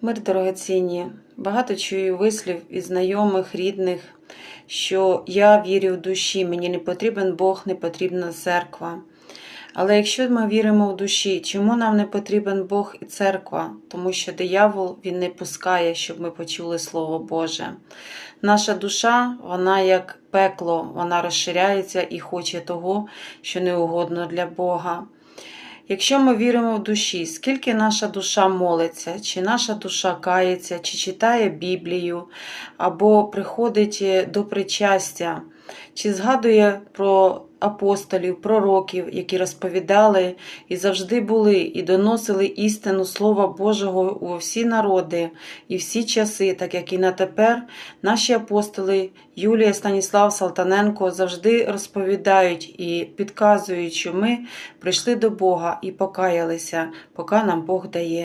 Мир дорогоцінні. Багато чую вислів із знайомих, рідних, що я вірю в душі, мені не потрібен Бог, не потрібна церква. Але якщо ми віримо в душі, чому нам не потрібен Бог і церква? Тому що диявол він не пускає, щоб ми почули Слово Боже. Наша душа, вона як пекло, вона розширяється і хоче того, що не угодно для Бога. Якщо ми віримо в душі, скільки наша душа молиться, чи наша душа кається, чи читає Біблію, або приходить е, до причастя, чи згадує про апостолів, пророків, які розповідали і завжди були, і доносили істину Слова Божого у всі народи і всі часи, так як і на тепер, наші апостоли Юлія Станіслав Салтаненко завжди розповідають і підказують, що ми прийшли до Бога і покаялися, поки нам Бог дає.